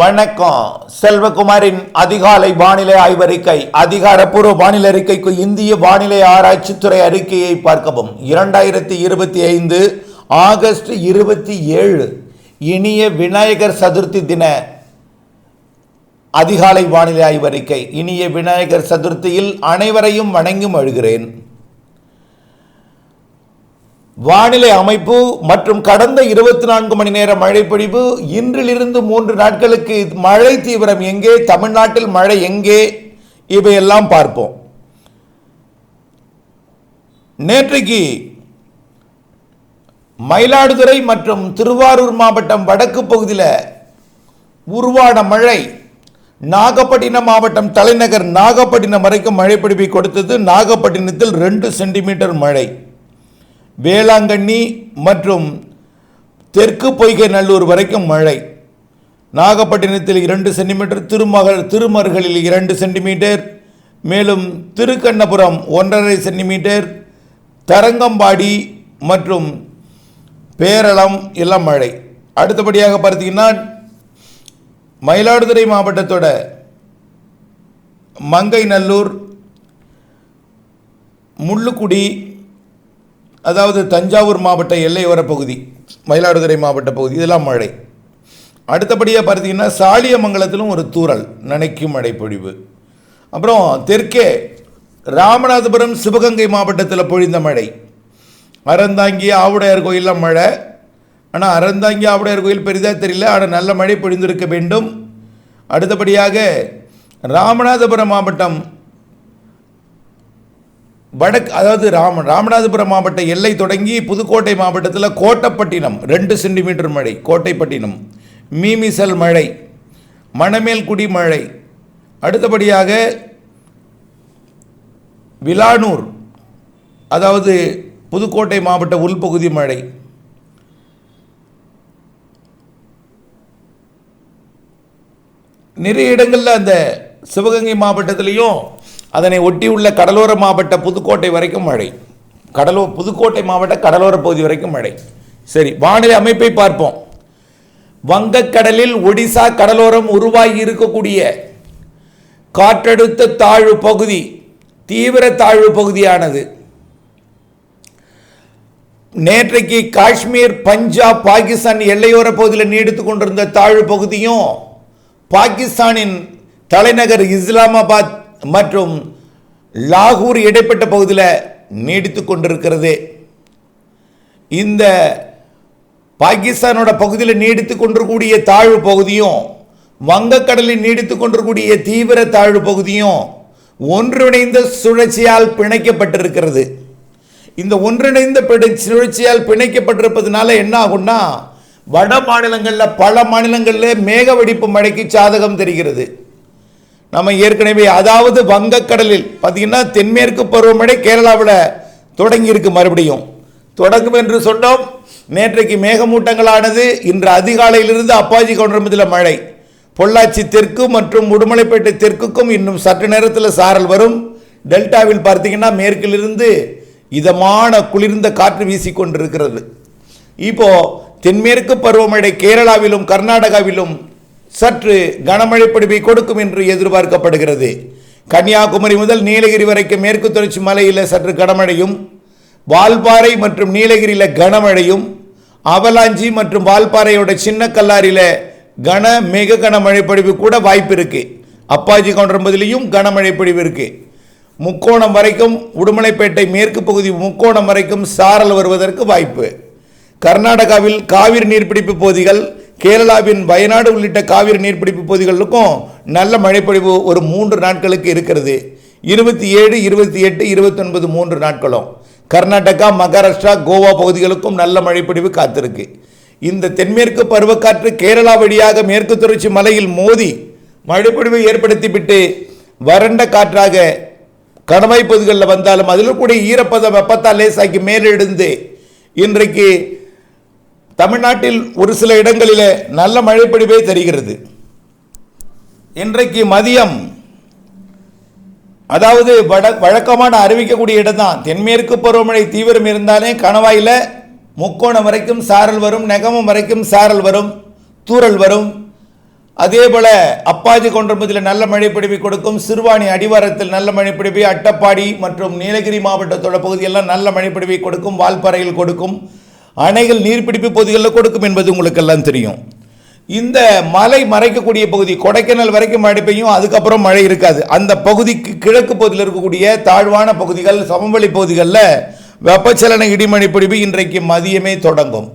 வணக்கம். செல்வகுமாரின் அதிகாலை வானிலை ஆய்வறிக்கை அதிகாரப்பூர்வ வானிலை அறிக்கைக்கு இந்திய வானிலை ஆராய்ச்சித்துறை அறிக்கையை பார்க்கவும். இரண்டாயிரத்தி இருபத்தி ஐந்து ஆகஸ்ட் இருபத்தி ஏழு இனிய விநாயகர் சதுர்த்தி தின அதிகாலை வானிலை ஆய்வறிக்கை இனிய விநாயகர் சதுர்த்தியில் அனைவரையும் வணங்கி மழுகிறேன் வானிலை அமைப்பு மற்றும் கடந்த இருபத்தி நான்கு மணி நேர மழைப்பொழிவு இன்றிலிருந்து மூன்று நாட்களுக்கு மழை தீவிரம் எங்கே தமிழ்நாட்டில் மழை எங்கே இவையெல்லாம் பார்ப்போம். நேற்றைக்கு மயிலாடுதுறை மற்றும் திருவாரூர் மாவட்டம் வடக்கு பகுதியில் உருவான மழை நாகப்பட்டினம் மாவட்டம் தலைநகர் நாகப்பட்டினம் வரைக்கும் மழைப்பிடிப்பை கொடுத்தது. நாகப்பட்டினத்தில் ரெண்டு சென்டிமீட்டர் மழை. வேளாங்கண்ணி மற்றும் தெற்கு பொய்கை நல்லூர் வரைக்கும் மழை. நாகப்பட்டினத்தில் இரண்டு சென்டிமீட்டர் திருமகள் திருமருகளில் இரண்டு சென்டிமீட்டர் மேலும் திருக்கண்ணபுரம் ஒன்றரை சென்டிமீட்டர் தரங்கம்பாடி மற்றும் பேரளம் எல்லாம் மழை. அடுத்தபடியாக பார்த்தீங்கன்னா மயிலாடுதுறை மாவட்டத்தோட மங்கை நல்லூர் முள்ளுக்குடி அதாவது தஞ்சாவூர் மாவட்ட எல்லையோர பகுதி மயிலாடுதுறை மாவட்ட பகுதி இதெல்லாம் மழை. அடுத்தபடியாக பார்த்தீங்கன்னா சாலியமங்கலத்திலும் ஒரு தூறல் நனைக்கும் மழை பொழிவு அப்புறம் தெற்கே ராமநாதபுரம் சிவகங்கை மாவட்டத்தில் பொழிந்த மழை. அறந்தாங்கி ஆவுடையார் கோயிலில் மழை. ஆனால் அறந்தாங்கி ஆவுடையார் கோயில் பெரிதாக தெரியல ஆனால் நல்ல மழை பொழிந்திருக்க வேண்டும். அடுத்தபடியாக ராமநாதபுரம் மாவட்டம் வடக்கு அதாவது ராம ராமநாதபுரம் மாவட்ட எல்லை தொடங்கி புதுக்கோட்டை மாவட்டத்தில் கோட்டப்பட்டினம் ரெண்டு சென்டிமீட்டர் மழை கோட்டைப்பட்டினம். மீமிசல் மழை மணமேல்குடி மழை. அடுத்தபடியாக விலானூர் அதாவது புதுக்கோட்டை மாவட்ட உள்பகுதி மழை. நிறைய இடங்களில் அந்த சிவகங்கை மாவட்டத்திலையும் அதனை ஒட்டி உள்ள கடலோர மாவட்ட புதுக்கோட்டை வரைக்கும் மழை. கடலோ புதுக்கோட்டை மாவட்ட கடலோர பகுதி வரைக்கும் மழை. சரி வானிலை அமைப்பை பார்ப்போம். வங்கக்கடலில் ஒடிசா கடலோரம் உருவாகி இருக்கக்கூடிய காற்றழுத்த தாழ்வு பகுதி தீவிர தாழ்வு பகுதியானது. நேற்றைக்கு காஷ்மீர் பஞ்சாப் பாகிஸ்தான் எல்லையோர பகுதியில் நீடித்து கொண்டிருந்த தாழ்வு பகுதியும் பாகிஸ்தானின் தலைநகர் இஸ்லாமாபாத் மற்றும் லாகூர் இடைப்பட்ட பகுதியில் நீடித்து கொண்டிருக்கிறது. இந்த பாகிஸ்தானோட பகுதியில் நீடித்து கொண்டிருக்கூடிய தாழ்வு பகுதியும் வங்கக்கடலில் நீடித்து கொண்டிருக்கூடிய தீவிர தாழ்வு பகுதியும் ஒன்றிணைந்த சுழற்சியால் பிணைக்கப்பட்டிருக்கிறது. இந்த ஒன்றிணைந்த பிணை- சுழற்சியால் பிணைக்கப்பட்டிருப்பதனால என்ன ஆகும்னா வட மாநிலங்களில் பல மாநிலங்களில் மேக வெடிப்பு மழைக்கு சாதகம் தெரிகிறது. நம்ம ஏற்கனவே அதாவது வங்கக்கடலில் பார்த்தீங்கன்னா தென்மேற்கு பருவமழை கேரளாவில் தொடங்கியிருக்கு மறுபடியும். தொடங்கும் என்று சொன்னோம். நேற்றைக்கு மேகமூட்டங்களானது இன்று அதிகாலையிலிருந்து அப்பாஜி கவுண்டரம்பத்தில் மழை. பொள்ளாச்சி தெற்கு மற்றும் உடுமலைப்பேட்டை தெற்குக்கும் இன்னும் சற்று நேரத்தில் சாரல் வரும். டெல்டாவில் பார்த்தீங்கன்னா மேற்கிலிருந்து இதமான குளிர்ந்த காற்று வீசிக்கொண்டிருக்கிறது. இப்போ தென்மேற்கு பருவமழை கேரளாவிலும் கர்நாடகாவிலும் சற்று கனமழை பிடிப்பை கொடுக்கும் என்று எதிர்பார்க்கப்படுகிறது. கன்னியாகுமரி முதல் நீலகிரி வரைக்கும் மேற்கு தொடர்ச்சி மலையில் சற்று கனமழையும் வால்பாறை மற்றும் நீலகிரியில் கனமழையும் அவலாஞ்சி மற்றும் வால்பாறையோட சின்ன கல்லாரியில் கன மிக கனமழை பொழிவு கூட வாய்ப்பு இருக்கு அப்பாஜி கவுண்டரம்பதிலையும் கனமழை பொழிவு இருக்கு. முக்கோணம் வரைக்கும் உடுமலைப்பேட்டை மேற்கு பகுதி முக்கோணம் வரைக்கும் சாரல் வருவதற்கு வாய்ப்பு. கர்நாடகாவில் காவிரி நீர்பிடிப்பு பகுதிகள் கேரளாவின் வயநாடு உள்ளிட்ட காவிரி நீர்பிடிப்பு பகுதிகளுக்கும் நல்ல மழைப்பொழிவு ஒரு மூன்று நாட்களுக்கு இருக்கிறது. இருபத்தி ஏழு இருபத்தி எட்டு இருபத்தொன்பது மூன்று நாட்களும். கர்நாடகா மகாராஷ்டிரா கோவா பகுதிகளுக்கும் நல்ல மழைப்பொழிவு காத்திருக்கு. இந்த தென்மேற்கு பருவக்காற்று கேரளா வழியாக மேற்கு தொடர்ச்சி மலையில் மோதி மழைப்பொழிவை ஏற்படுத்திவிட்டு வறண்ட காற்றாக கடமை பகுதிகளில் வந்தாலும் அதில் கூட ஈரப்பத வெப்பத்தால் லேசாக்கி மேலெழுந்து இன்றைக்கு தமிழ்நாட்டில் ஒரு சில இடங்களில் நல்ல மழைப்பொழிவே தெரிகிறது. இன்றைக்கு மதியம் அதாவது வட வழக்கமான அறிவிக்கக்கூடிய இடம் தான் தென்மேற்கு பருவமழை தீவிரம் இருந்தாலே கணவாயில் முக்கோணம் வரைக்கும் சாரல் வரும் நெகமம் வரைக்கும் சாரல் வரும் தூரல் வரும். அதே போல் அப்பாஜி கொன்றம்பதியில் நல்ல மழை கொடுக்கும் சிறுவாணி அடிவாரத்தில் நல்ல மழை அட்டப்பாடி மற்றும் நீலகிரி மாவட்டத்தோட பகுதியெல்லாம் நல்ல மழை பிடிப்பை கொடுக்கும் வால்பாறையில் கொடுக்கும். அணைகள் நீர்பிடிப்பு பகுதிகளில் கொடுக்கும் என்பது உங்களுக்கு எல்லாம் தெரியும். இந்த மலை மறைக்கக்கூடிய பகுதி கொடைக்கானல் வரைக்கும் மழை பெய்யும் அதுக்கப்புறம் மழை இருக்காது. அந்த பகுதிக்கு கிழக்கு பகுதியில் இருக்கக்கூடிய தாழ்வான பகுதிகள் சமவெளி பகுதிகளில் வெப்பச்சலன இடிமணி பிடிப்பு இன்றைக்கு மதியமே தொடங்கும்.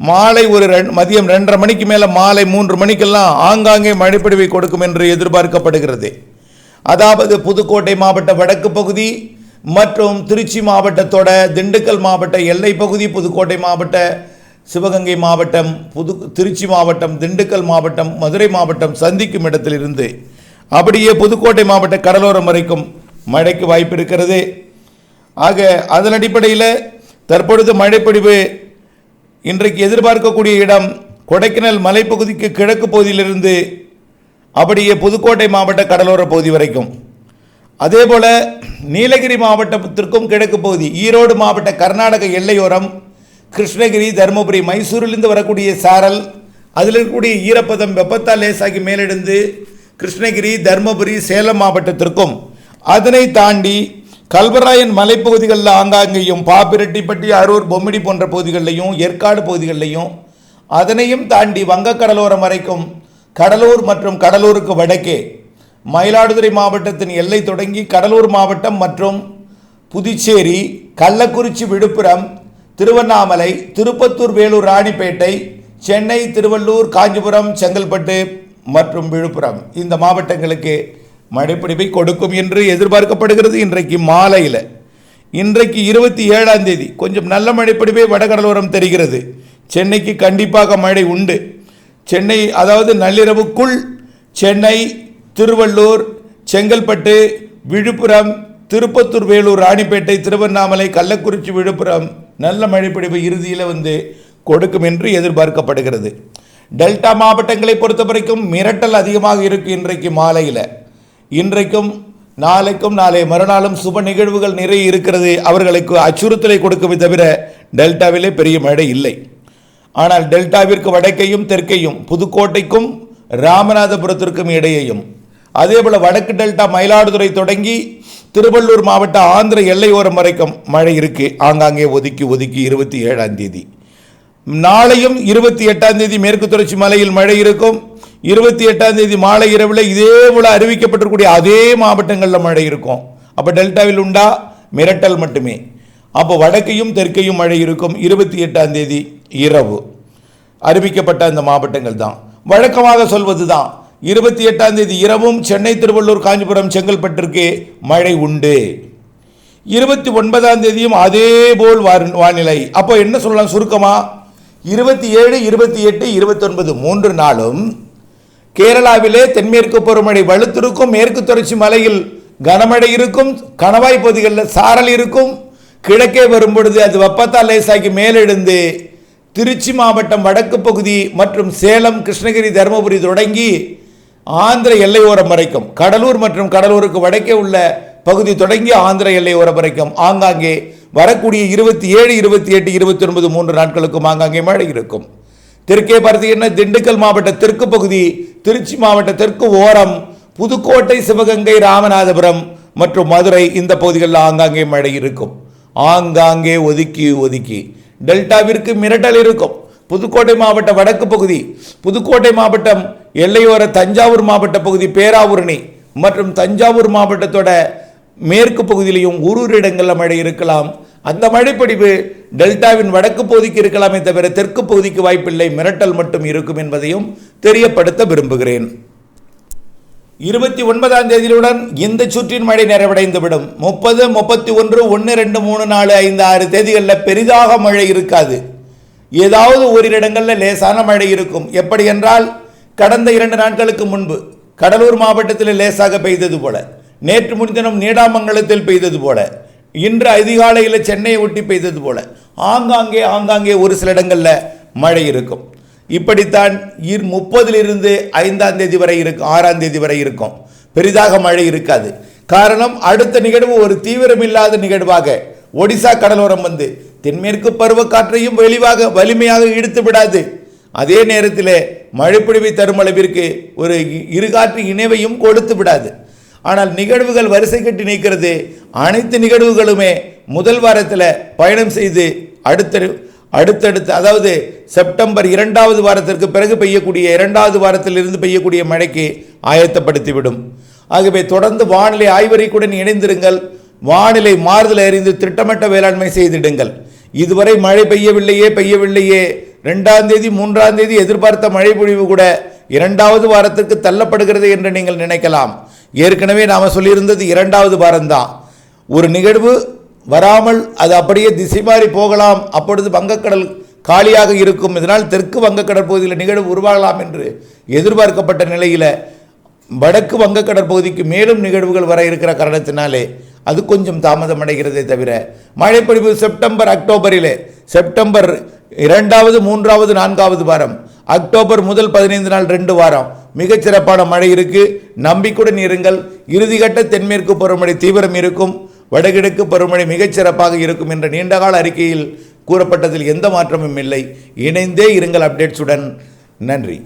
மாலை ஒரு ரெண்டு மதியம் ரெண்டரை மணிக்கு மேலே மாலை மூன்று மணிக்கெல்லாம் ஆங்காங்கே மழைப்பிடிவை கொடுக்கும் என்று எதிர்பார்க்கப்படுகிறது. அதாவது புதுக்கோட்டை மாவட்ட வடக்கு பகுதி மற்றும் திருச்சி மாவட்டத்தோட திண்டுக்கல் மாவட்ட எல்லை பகுதி புதுக்கோட்டை மாவட்ட சிவகங்கை மாவட்டம் புது திருச்சி மாவட்டம் திண்டுக்கல் மாவட்டம் மதுரை மாவட்டம் சந்திக்கும் இடத்திலிருந்து அப்படியே புதுக்கோட்டை மாவட்ட கடலோரம் வரைக்கும் மழைக்கு வாய்ப்பு இருக்கிறது. ஆக அதன் அடிப்படையில் தற்பொழுது மழைப்பொழிவு இன்றைக்கு எதிர்பார்க்கக்கூடிய இடம் கொடைக்கானல் மலைப்பகுதிக்கு கிழக்கு பகுதியிலிருந்து அப்படியே புதுக்கோட்டை மாவட்ட கடலோர பகுதி வரைக்கும். அதே போல நீலகிரி மாவட்டத்திற்கும் கிழக்கு பகுதி ஈரோடு மாவட்ட கர்நாடக எல்லையோரம் கிருஷ்ணகிரி தருமபுரி மைசூரிலிருந்து வரக்கூடிய சாரல் அதில் இருக்கக்கூடிய ஈரப்பதம் வெப்பத்தால் லேசாகி மேலெடுந்து கிருஷ்ணகிரி தருமபுரி சேலம் மாவட்டத்திற்கும். அதனை தாண்டி கல்வராயன் மலைப்பகுதிகளில் ஆங்காங்கேயும் பாப்பிரெட்டிப்பட்டி அரூர் பொம்மிடி போன்ற பகுதிகளிலையும் ஏற்காடு பகுதிகளிலையும் அதனையும் தாண்டி வங்கக்கடலோரம் வரைக்கும் கடலூர் மற்றும் கடலூருக்கு வடக்கே மயிலாடுதுறை மாவட்டத்தின் எல்லை தொடங்கி கடலூர் மாவட்டம் மற்றும் புதுச்சேரி கள்ளக்குறிச்சி விழுப்புரம் திருவண்ணாமலை திருப்பத்தூர் வேலூர் ராணிப்பேட்டை சென்னை திருவள்ளூர் காஞ்சிபுரம் செங்கல்பட்டு மற்றும் விழுப்புரம். இந்த மாவட்டங்களுக்கு மழைப்பிடிப்பை கொடுக்கும் என்று எதிர்பார்க்கப்படுகிறது இன்றைக்கு மாலையில். இன்றைக்கு இருபத்தி ஏழாம் தேதி. கொஞ்சம் நல்ல மழைப்பிடிப்பை வடகடலோரம் தெரிகிறது. சென்னைக்கு கண்டிப்பாக மழை உண்டு. சென்னை அதாவது நள்ளிரவுக்குள் சென்னை திருவள்ளூர் செங்கல்பட்டு விழுப்புரம் திருப்பத்தூர் வேலூர் ராணிப்பேட்டை திருவண்ணாமலை கள்ளக்குறிச்சி விழுப்புரம் நல்ல மழைப்பிடிப்பு இறுதியில் வந்து கொடுக்கும் என்று எதிர்பார்க்கப்படுகிறது. டெல்டா மாவட்டங்களை பொறுத்த வரைக்கும் மிரட்டல் அதிகமாக இருக்குது இன்றைக்கு மாலையில். இன்றைக்கும் நாளைக்கும் நாளை மறுநாளும் சுப நிகழ்வுகள் நிறைய இருக்கிறது. அவர்களுக்கு அச்சுறுத்தலை கொடுக்குமே தவிர டெல்டாவிலே பெரிய மழை இல்லை. ஆனால் டெல்டாவிற்கு வடக்கையும் தெற்கையும் புதுக்கோட்டைக்கும் ராமநாதபுரத்திற்கும் இடையேயும் அதேபோல வடக்கு டெல்டா மயிலாடுதுறை தொடங்கி திருவள்ளூர் மாவட்ட ஆந்திர எல்லையோரம் வரைக்கும் மழை இருக்குது ஆங்காங்கே ஒதுக்கி ஒதுக்கி இருபத்தி ஏழாம் தேதி. நாளையும் இருபத்தி எட்டாம் தேதி மேற்கு தொடர்ச்சி மலையில் மழை இருக்கும். இருபத்தி எட்டாம் தேதி மாலை இரவில் இதே போல அறிவிக்கப்பட்டிருக்கூடிய அதே மாவட்டங்களில் மழை இருக்கும். அப்போ டெல்டாவில் உண்டா? மிரட்டல் மட்டுமே. அப்போ வடக்கையும் தெற்கையும் மழை இருக்கும் இருபத்தி எட்டாம் தேதி இரவு. அறிவிக்கப்பட்ட அந்த மாவட்டங்கள் தான். வழக்கமாக சொல்வது தான் இருபத்தி எட்டாம் தேதி இரவும் சென்னை திருவள்ளூர் காஞ்சிபுரம் செங்கல்பட்டிற்கு மழை உண்டு. இருபத்தி ஒன்பதாம் தேதியும் அதே போல் வானிலை. அப்போ என்ன சொல்லலாம் சுருக்கமா? இருபத்தி ஏழு இருபத்தி எட்டு இருபத்தொன்பது மூன்று நாளும் கேரளாவிலே தென்மேற்கு பருவமழை வலுத்திருக்கும் மேற்கு தொடர்ச்சி மலையில் கனமழை இருக்கும் கணவாய் பகுதிகளில் சாரல் இருக்கும். கிழக்கே வரும்பொழுது அது வெப்பத்தால் லேசாக்கி மேலெழுந்து திருச்சி மாவட்டம் வடக்கு பகுதி மற்றும் சேலம் கிருஷ்ணகிரி தருமபுரி தொடங்கி ஆந்திர எல்லையோரம் வரைக்கும் கடலூர் மற்றும் கடலூருக்கு வடக்கே உள்ள பகுதி தொடங்கி ஆந்திர எல்லையோரம் வரைக்கும் ஆங்காங்கே வரக்கூடிய இருபத்தி ஏழு இருபத்தி எட்டு இருபத்தி ஒன்பது மூன்று நாட்களுக்கும் ஆங்காங்கே மழை இருக்கும். தெற்கே பார்த்தீங்கன்னா திண்டுக்கல் மாவட்ட தெற்கு பகுதி திருச்சி மாவட்ட தெற்கு ஓரம் புதுக்கோட்டை சிவகங்கை ராமநாதபுரம் மற்றும் மதுரை இந்த பகுதிகளில் ஆங்காங்கே மழை இருக்கும். ஆங்காங்கே ஒதுக்கி ஒதுக்கி. டெல்டாவிற்கு மிரட்டல் இருக்கும். புதுக்கோட்டை மாவட்ட வடக்கு பகுதி புதுக்கோட்டை மாவட்டம் எல்லையோர தஞ்சாவூர் மாவட்ட பகுதி பேராவூரணி மற்றும் தஞ்சாவூர் மாவட்டத்தோட மேற்கு பகுதியிலையும் ஒரு ஒரு இடங்களில் மழை இருக்கலாம். அந்த மழைப்படிவு டெல்டாவின் வடக்கு பகுதிக்கு இருக்கலாமே தவிர தெற்கு பகுதிக்கு வாய்ப்பில்லை மிரட்டல் மட்டும் இருக்கும் என்பதையும் தெரியப்படுத்த விரும்புகிறேன். இருபத்தி ஒன்பதாம் தேதியுடன் இந்த சுற்றின் மழை நிறைவடைந்துவிடும். முப்பது முப்பத்தி ஒன்று ஒன்று ரெண்டு மூணு நாலு ஐந்து ஆறு தேதிகளில் பெரிதாக மழை இருக்காது. ஏதாவது ஓரிரு இடங்களில் லேசான மழை இருக்கும். எப்படி என்றால் கடந்த இரண்டு நாட்களுக்கு முன்பு கடலூர் மாவட்டத்தில் லேசாக பெய்தது போல நேற்று முன்தினம் நீடாமங்கலத்தில் பெய்தது போல இன்று அதிகாலையில் சென்னையை ஒட்டி பெய்தது போல ஆங்காங்கே ஆங்காங்கே ஒரு சில இடங்களில் மழை இருக்கும். இப்படித்தான் இர் முப்பதிலிருந்து ஐந்தாம் தேதி வரை இருக்கும் ஆறாம் தேதி வரை இருக்கும். பெரிதாக மழை இருக்காது. காரணம் அடுத்த நிகழ்வு ஒரு தீவிரமில்லாத நிகழ்வாக ஒடிசா கடலோரம் வந்து தென்மேற்கு பருவக்காற்றையும் வெளிவாக வலிமையாக இழுத்து விடாது. அதே நேரத்தில் மழைப்பிடிவை தரும் அளவிற்கு ஒரு இ- இருகாற்று இணைவையும் கொடுத்து விடாது. ஆனால் நிகழ்வுகள் வரிசை கட்டி நிற்கிறது. அனைத்து நிகழ்வுகளுமே முதல் வாரத்தில் பயணம் செய்து அடுத்த அடுத்தடுத்து அதாவது செப்டம்பர் இரண்டாவது வாரத்திற்கு பிறகு பெய்யக்கூடிய இரண்டாவது வாரத்திலிருந்து பெய்யக்கூடிய மழைக்கு ஆயத்தப்படுத்திவிடும். ஆகவே தொடர்ந்து வானிலை ஆய்வறிக்குடன் இணைந்திருங்கள். வானிலை மாறுதல் அறிந்து திட்டமிட்ட வேளாண்மை செய்திடுங்கள். இதுவரை மழை பெய்யவில்லையே பெய்யவில்லையே. ரெண்டாம் தேதி மூன்றாம் தேதி எதிர்பார்த்த மழை பொழிவு கூட இரண்டாவது வாரத்திற்கு தள்ளப்படுகிறது என்று நீங்கள் நினைக்கலாம். ஏற்கனவே நாம் சொல்லியிருந்தது இரண்டாவது வாரம்தான். ஒரு நிகழ்வு வராமல் அது அப்படியே திசை மாறி போகலாம். அப்பொழுது வங்கக்கடல் காலியாக இருக்கும். இதனால் தெற்கு வங்கக்கடல் பகுதியில் நிகழ்வு உருவாகலாம் என்று எதிர்பார்க்கப்பட்ட நிலையில் வடக்கு வங்கக்கடற்பகுதிக்கு மேலும் நிகழ்வுகள் வர இருக்கிற காரணத்தினாலே அது கொஞ்சம் தாமதம் அடைகிறதே தவிர மழைப்பொழிவு செப்டம்பர் அக்டோபரிலே. செப்டம்பர் இரண்டாவது மூன்றாவது நான்காவது வாரம். அக்டோபர் முதல் பதினைந்து நாள் ரெண்டு வாரம். மிகச்சிறப்பான மழை இருக்கு. நம்பிக்கையுடன் இருங்கள். இறுதிக்கட்ட தென்மேற்கு பருவமழை தீவிரம் இருக்கும். வடகிழக்கு பருவமழை மிகச்சிறப்பாக இருக்கும் என்ற நீண்டகால அறிக்கையில் கூறப்பட்டதில் எந்த மாற்றமும் இல்லை. இணைந்தே இருங்கள் அப்டேட்ஸுடன். நன்றி.